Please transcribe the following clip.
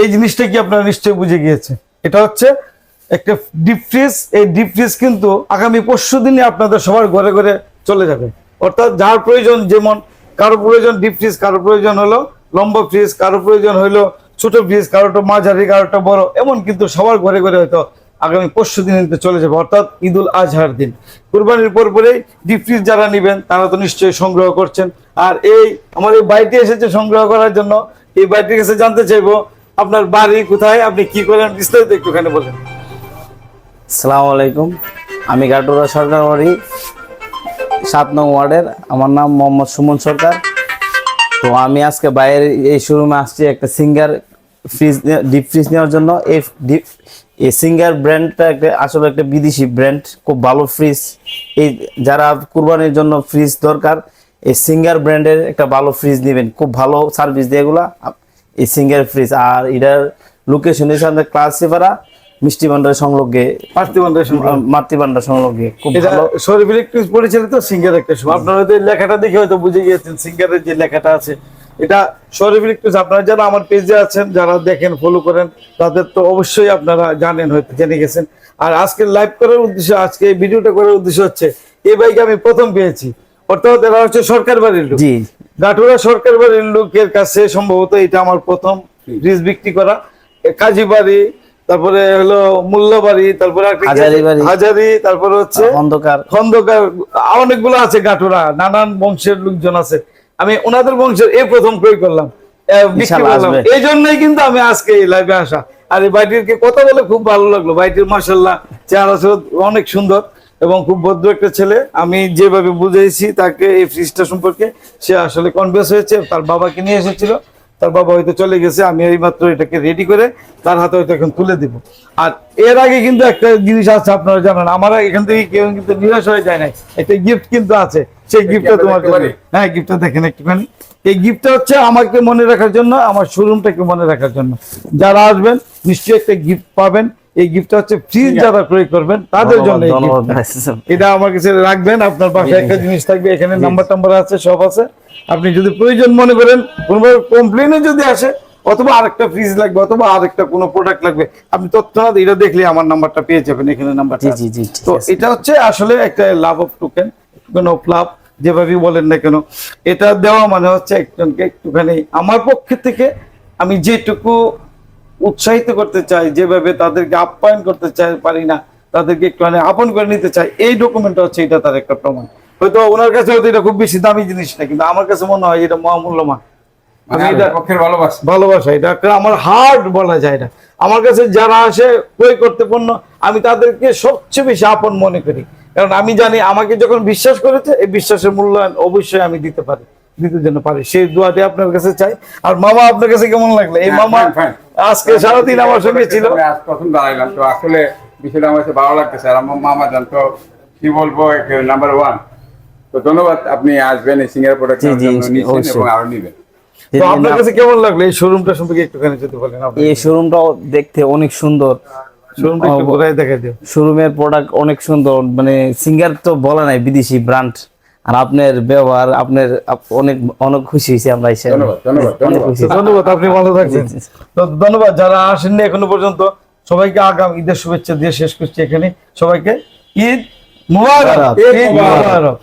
এই জিনিসটা কি আপনারা নিশ্চয়ই বুঝে গিয়েছে এটা হচ্ছে একটা ডিপ ফ্রিজ এই ডিপ ফ্রিজ কিন্তু আগামী পরশু দিনে আপনাদের সবার ঘরে ঘরে চলে যাবে। অর্থাৎ যার প্রয়োজন যেমন, কারও প্রয়োজন ডিপ ফ্রিজ কারও প্রয়োজন হলো লম্বা ফ্রিজ কারও প্রয়োজন হলো ছোট ফ্রিজ কারোটা মাঝারি কারোটা বড়, এমন কিন্তু সবার ঘরে ঘরে হয়তো আগামী পরশু দিন চলে যাবে। অর্থাৎ ঈদুল আজহার দিন। কুরবানির পর পরেই ডিপ ফ্রিজ যারা নেবেন, তারা তো নিশ্চয়ই সংগ্রহ করছেন। আর এই, আমার এই বাড়িটি এসেছে সংগ্রহ করার জন্য, এই বাড়িটির কাছে জানতে চাইব আপনার বাড়ি কোথায়? আপনি কি করেন? বিস্তারিত একটুখানি বলেন। সালাম আলাইকুম আমি গাটুরা সরকার বাড়ি, সাত নং ওয়ার্ডের। আমার নাম মোহাম্মদ সুমন সরকার। তো আমি আজকে বাইরের এই শোরুমে আসছি একটা সিঙ্গার ফ্রিজ ডিপ ফ্রিজ নেওয়ার জন্য। এই ডিপ এই সিঙ্গার ব্র্যান্ডটা একটা, আসলে একটা বিদেশি ব্র্যান্ড খুব ভালো ফ্রিজ এই যারা কুরবানির জন্য ফ্রিজ দরকার, এই সিঙ্গার ব্র্যান্ডের একটা ভালো ফ্রিজ নেবেন। খুব ভালো সার্ভিস দিয়ে এগুলা। এই সিঙ্গার ফ্রিজ আর এটার লোকেশন হিসেবে আমাদের ক্লাসিপাড়া মিষ্টি ভান্ডারের সংলগ্নে। মাতৃভান্ডার সংলগ্নে। খুব ভালো। শরীফ ইলেকট্রিক পরিচালিত সিঙ্গার একটা শো আপনারা হয়তো লেখাটা দেখে হয়তো বুঝে গিয়েছেন সিঙ্গারের যে লেখাটা আছে। এটা শরীফ ইলেকট্রিক আপনারা যারা আমার পেজে আছেন যারা দেখেন ফলো করেন তাদের তো অবশ্যই আপনারা জানেন হয়তো জেনে গেছেন। আর আজকে লাইভ করার উদ্দেশ্য আজকে ভিডিওটা করার উদ্দেশ্য হচ্ছে এই বাইকে আমি প্রথম পেয়েছি। অর্থাৎ এরা হচ্ছে সরকার বাড়ির লোক। জি। সরকার বাড়ির লোকের কাছে সম্ভবত এটা আমার প্রথম ফ্রিজ বিক্রি করা। কাজী বাড়ি তারপরে হলো মোল্লাবাড়ি তারপরে? হাজারী তারপরে হচ্ছে অন্ধকার খন্দকার। অনেকগুলো আছে গাঠুরা নানান বংশের লোকজন আছে। আমি ওনাদের বংশের এই প্রথম ক্রয় করলাম। এই জন্যই কিন্তু আমি আজকে এই লাইভে আসা। আর এই বাড়িটির কথা বলে খুব ভালো লাগল। বাড়িটির মার্শাল্লাহ চেহারা অনেক সুন্দর। এবং খুব ভদ্র একটা ছেলে। আমি যেভাবে বুঝেছি তাকে এই ফ্রিজটা সম্পর্কে সে আসলে কনভিন্স হয়েছে তার বাবাকে নিয়ে এসেছিল। তার বাবা হয়তো চলে গেছে আমি এই মাত্র এটাকে রেডি করে তার হাতে হয়তো এখন তুলে দিব। আর এর আগে কিন্তু একটা জিনিস আছে আপনারা জানেন আমার এখান থেকে কেউ কিন্তু নিরাশ হয়ে যায় নাই। একটা গিফট কিন্তু আছে সেই গিফটটা তোমার হ্যাঁ গিফটটা দেখেন একটুখানি। এই গিফটটা হচ্ছে আমাকে মনে রাখার জন্য আমার শোরুমটাকে মনে রাখার জন্য। যারা আসবেন নিশ্চয়ই একটা গিফট পাবেন। এই গিফটটা হচ্ছে ফ্রিজ যারা ক্রয় করবেন তাদের জন্য এটা আমার কাছে রাখবেন আপনার পাশে একটা জিনিস থাকবে এখানে নাম্বার টাম্বার আছে সব আছে। আপনি যদি প্রয়োজন মনে করেন কোনো কমপ্লেনে যদি আসে অথবা আরেকটা ফ্রিজ লাগবে অথবা আরেকটা কোনো প্রোডাক্ট লাগবে আপনি তৎক্ষণাৎ এটা দেখলে আমার নাম্বারটা পেয়ে যাবেন এখানে নাম্বারটা জি জি জি তো এটা হচ্ছে আসলে একটা লাভ অফ টোকেন কোনো লাভ যেভাবেই বলেন না কেন। এটা দেওয়া মানে হচ্ছে একজনকে একটুখানি আমার পক্ষে থেকে আমি যেটুকু উৎসাহিত করতে চাই যেভাবে তাদেরকে আপ্যায়ন করতে চাই পারি না তাদেরকে একটুখানি আপন করে নিতে চাই এই ডকুমেন্টটা হচ্ছে এটা তার একটা প্রমাণ। হয়তো ওনার কাছে হয়তো এটা খুব বেশি দামি জিনিস না কিন্তু আমার কাছে মনে হয় এটা মহামূল্যমান মানে ভালোবাসা। ভালোবাসা এটা একটা আমার হার্ট বলা যায় এটা। আমার কাছে যারা আসে ক্রয় করতে পণ্য আমি তাদেরকে সবচেয়ে বেশি আপন মনে করি। কারণ আমি জানি আমাকে যখন বিশ্বাস করেছে এই বিশ্বাসের মূল্যায়ন অবশ্যই আমি দিতে পারি। দিতে জন্য পারি। সেই দোয়াটি আপনার কাছে চাই। আর মামা আপনার কাছে কেমন লাগল? এই হ্যাঁ, মামা. আজকে সারাদিন আমার সঙ্গে ছিল। প্রথম দাঁড়াইলাম তো আসলে বিষয়টা আমার কাছে ভালো লাগতেছে। আর আমার মামা জান তো কি বলব নাম্বার ওয়ান তো ধন্যবাদ আপনি আসবেন এই সিঙ্গার প্রোডাক্ট। এবং আরও নিবেন। তো আপনার কাছে কেমন লাগল? এই শোরুমটা সম্পর্কে একটুখানি যদি বলেন আপনি এই শোরুমটাও দেখতে অনেক সুন্দর। শোরুমটা একটু ঘুরাই দেখাই দিও। শোরুমের প্রোডাক্ট অনেক সুন্দর। মানে সিঙ্গার তো বলা নাই বিদেশি ব্র্যান্ড আর আপনার ব্যবহার আপনার অনেক অনেক খুশি হয়েছি আমরা এসে। ধন্যবাদ, ধন্যবাদ, অনেক খুশি ধন্যবাদ। আপনি ভালো থাকবেন। ধন্যবাদ যারা আসেননি এখনও পর্যন্ত সবাইকে আগাম ঈদের শুভেচ্ছা দিয়ে শেষ করছি এখানে। সবাইকে ঈদ মুবারক। ঈদ মুবারক।